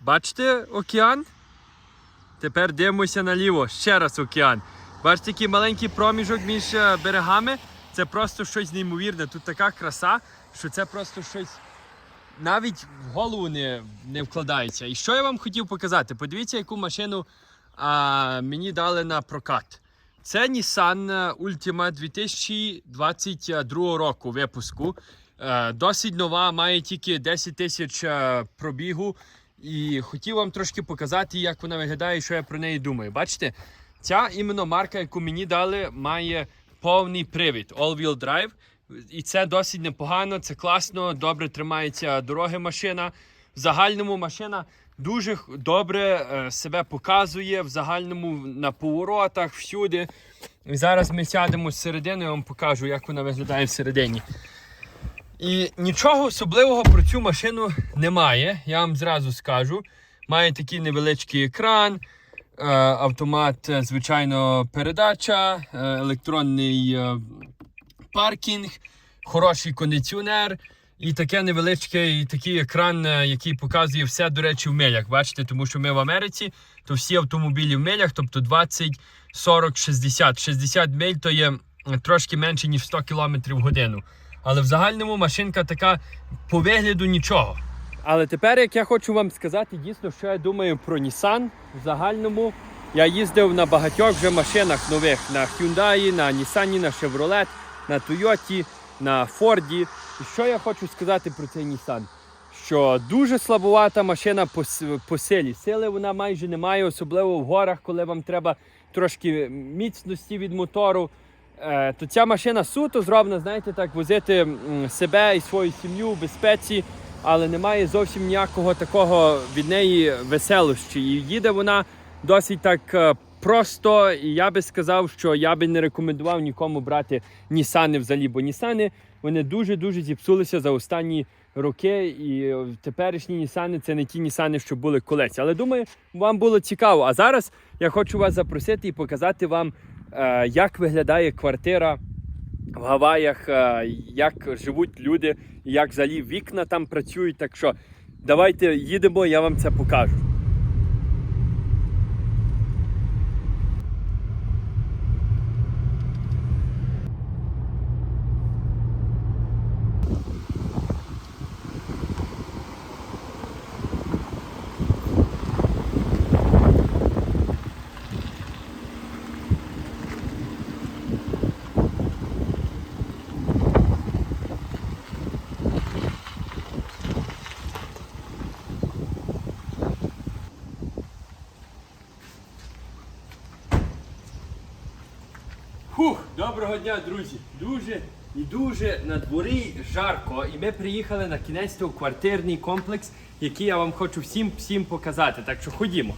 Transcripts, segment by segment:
Бачите океан? Тепер дивимося наліво. Ще раз океан. Бачите, який маленький проміжок між е, берегами. Це просто щось неймовірне. Тут така краса, що це просто щось навіть в голову не, не вкладається. І що я вам хотів показати? Подивіться, яку машину а, мені дали на прокат. Це Nissan Ultima 2022 року випуску. Е, Досить нова, має тільки 10 тисяч е, пробігу. І хотів вам трошки показати, як вона виглядає що я про неї думаю. Бачите, ця іменно марка, яку мені дали, має повний привід All-Wheel Drive. І це досить непогано, це класно, добре тримається дороги машина. В загальному машина дуже добре е, себе показує в загальному на поворотах, всюди. І зараз ми сядемо зсередини, я вам покажу, як вона виглядає всередині. І нічого особливого про цю машину немає, я вам зразу скажу. Має такий невеличкий екран, е, автомат, е, звичайно, передача, е, електронний паркінг, хороший кондиціонер і таке невеличке, і такий екран, який показує все, до речі, в милях. Бачите, тому що ми в Америці, то всі автомобілі в милях, тобто 20, 40, 60. 60 миль то є трошки менше, ніж 100 км в годину. Але в загальному машинка така по вигляду нічого. Але тепер, як я хочу вам сказати, дійсно, що я думаю про Nissan в загальному. Я їздив на багатьох вже машинах нових на Hyundai, на Nissan, на Chevrolet, на Toyota, на Ford. І що я хочу сказати про цей Nissan? Що дуже слабувата машина по, по силі. Сили вона майже не має, особливо в горах, коли вам треба трошки міцності від мотору. Е, то ця машина суто зроблена, знаєте, так, возити себе і свою сім'ю в безпеці, але немає зовсім ніякого такого від неї веселощі. І їде вона досить так е, просто. І я би сказав, що я би не рекомендував нікому брати Нісани взагалі, бо Нісани вони дуже-дуже зіпсулися за останні роки. І теперішні Нісани це не ті Нісани, що були колись. Але думаю, вам було цікаво. А зараз я хочу вас запросити і показати вам, як виглядає квартира в Гаваях, е, як живуть люди, як взагалі вікна там працюють. Так що давайте їдемо, я вам це покажу. Фух, доброго дня, друзі! Дуже і дуже на дворі жарко. І ми приїхали на кінець у квартирний комплекс, який я вам хочу всім всім показати. Так що ходімо.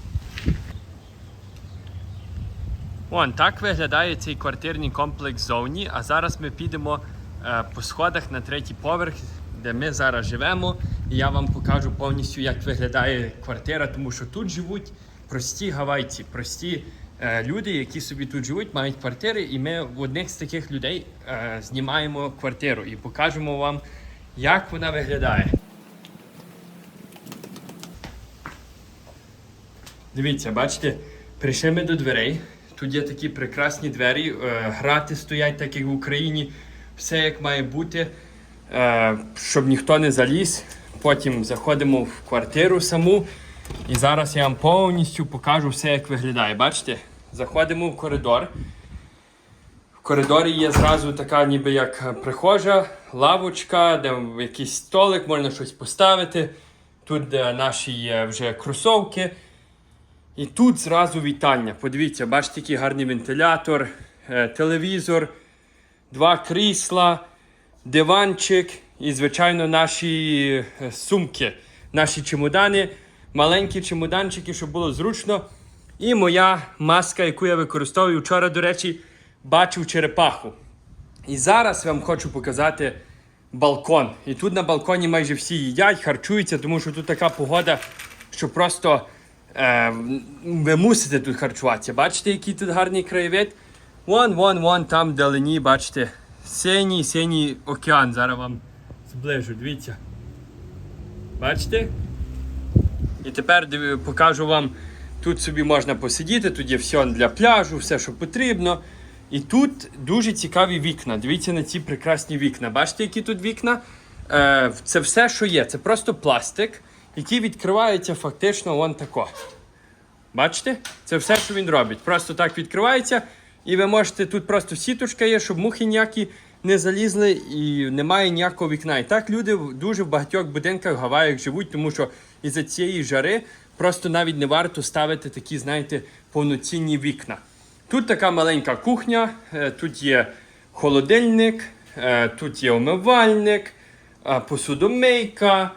Вон так виглядає цей квартирний комплекс зовні. А зараз ми підемо е, по сходах на третій поверх, де ми зараз живемо. І я вам покажу повністю, як виглядає квартира, тому що тут живуть прості гавайці, прості люди, які собі тут живуть, мають квартири, і ми в одних з таких людей е, знімаємо квартиру і покажемо вам, як вона виглядає. Дивіться, бачите, прийшли ми до дверей. Тут є такі прекрасні двері, е, грати стоять, так як в Україні. Все як має бути, е, щоб ніхто не заліз. Потім заходимо в квартиру саму. І зараз я вам повністю покажу все, як виглядає. Бачите? Заходимо в коридор. В коридорі є зразу така, ніби як прихожа, лавочка, де якийсь столик, можна щось поставити. Тут наші є вже кросовки. І тут зразу вітання. Подивіться, бачите, який гарний вентилятор, е, телевізор, два крісла, диванчик і, звичайно, наші е, сумки, наші чемодани, маленькі чемоданчики, щоб було зручно. І моя маска, яку я використовую вчора, до речі, бачив черепаху. І зараз я вам хочу показати балкон. І тут на балконі майже всі їдять, харчуються, тому що тут така погода, що просто е, ви мусите тут харчуватися. Бачите, який тут гарний краєвид? Вон, вон, вон, там вдалині, бачите, синій, синій океан. Зараз вам зближу, дивіться. Бачите? І тепер покажу вам. Тут собі можна посидіти, тут є все для пляжу, все, що потрібно. І тут дуже цікаві вікна. Дивіться на ці прекрасні вікна. Бачите, які тут вікна? Е, це все, що є. Це просто пластик, який відкривається фактично вон тако. Бачите? Це все, що він робить. Просто так відкривається, і ви можете тут просто сіточка є, щоб мухи ніякі не залізли, і немає ніякого вікна. І так люди дуже в багатьох будинках в Гаваях живуть, тому що із-за цієї жари просто навіть не варто ставити такі, знаєте, повноцінні вікна. Тут така маленька кухня, е, тут є холодильник, е, тут є омивальник, е, посудомийка,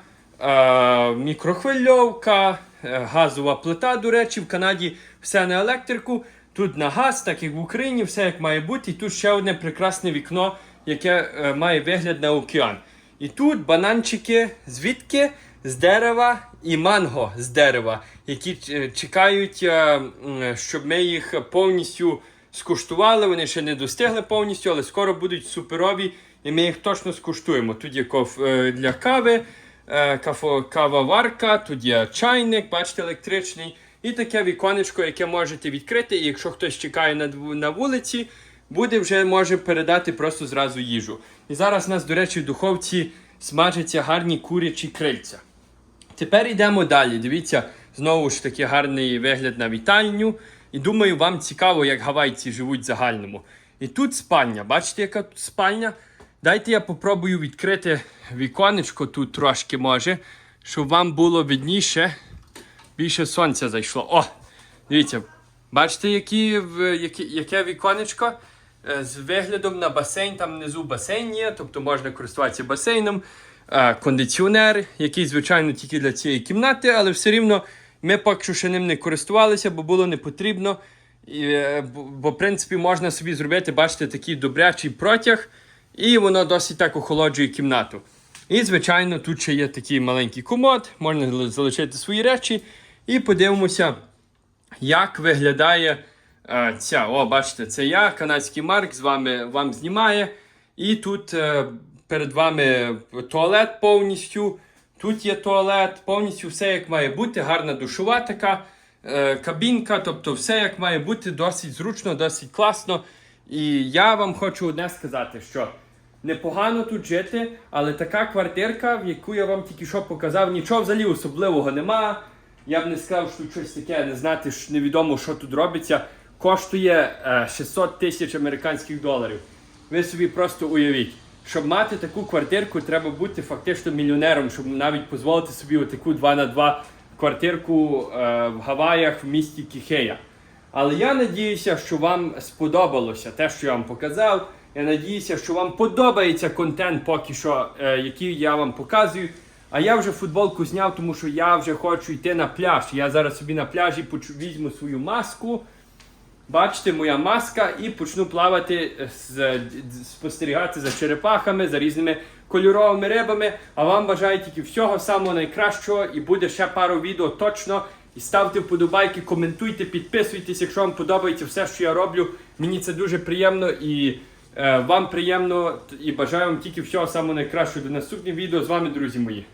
мікрохвильовка, газова плита, до речі, в Канаді все на електрику. Тут на газ, так як в Україні, все як має бути. І тут ще одне прекрасне вікно, яке має вигляд на океан. І тут бананчики звідки? З дерева і манго з дерева, які е, чекають, е, щоб ми їх повністю скуштували. Вони ще не достигли повністю, але скоро будуть суперові, і ми їх точно скуштуємо. Тут є коф е, для кави, кавоварка, тут є чайник, бачите, електричний, і таке віконечко, яке можете відкрити. І якщо хтось чекає на, на вулиці, буде вже може передати просто зразу їжу. І зараз у нас, до речі, в духовці смажаться гарні курячі крильця. Тепер йдемо далі. Дивіться, знову ж таки гарний вигляд на вітальню. І думаю, вам цікаво, як гавайці живуть в загальному. І тут спальня. Бачите, яка тут спальня? Дайте я попробую відкрити віконечко тут трошки може, щоб вам було видніше. Більше сонця зайшло. О! Дивіться, бачите, які, які, яке віконечко Е, з виглядом на басейн. Там внизу басейн є, тобто можна користуватися басейном. Е, Кондиціонер, який, звичайно, тільки для цієї кімнати, але все рівно ми поки що ще ним не користувалися, бо було не потрібно. І, е, бо, в принципі, можна собі зробити, бачите, такий добрячий протяг, і воно досить так охолоджує кімнату. І, звичайно, тут ще є такий маленький комод, можна залишити свої речі. І подивимося, як виглядає е, ця. О, бачите, це я, канадський Марк, з вами вам знімає. І тут е, перед вами туалет повністю. Тут є туалет, повністю все як має бути. Гарна душова така е, кабінка, тобто все як має бути, досить зручно, досить класно. І я вам хочу одне сказати, що непогано тут жити, але така квартирка, в яку я вам тільки що показав, нічого взагалі особливого нема. Я б не сказав, що щось таке, не знати, невідомо, що тут робиться. Коштує е, 600 тисяч американських доларів. Ви собі просто уявіть, щоб мати таку квартирку, треба бути фактично мільйонером, щоб навіть дозволити собі отаку 2 на 2 квартирку е, в Гаваях в місті Кіхея. Але я надіюся, що вам сподобалося те, що я вам показав. Я надіюся, що вам подобається контент поки що, е, який я вам показую. А я вже футболку зняв, тому що я вже хочу йти на пляж. Я зараз собі на пляжі візьму свою маску. Бачите, моя маска, і почну плавати, е, спостерігати за черепахами, за різними кольоровими рибами. А вам бажаю тільки всього самого найкращого і буде ще пару відео точно. І ставте вподобайки, коментуйте, підписуйтесь, якщо вам подобається все, що я роблю. Мені це дуже приємно і е, вам приємно. І бажаю вам тільки всього самого найкращого до наступних відео. З вами, друзі мої.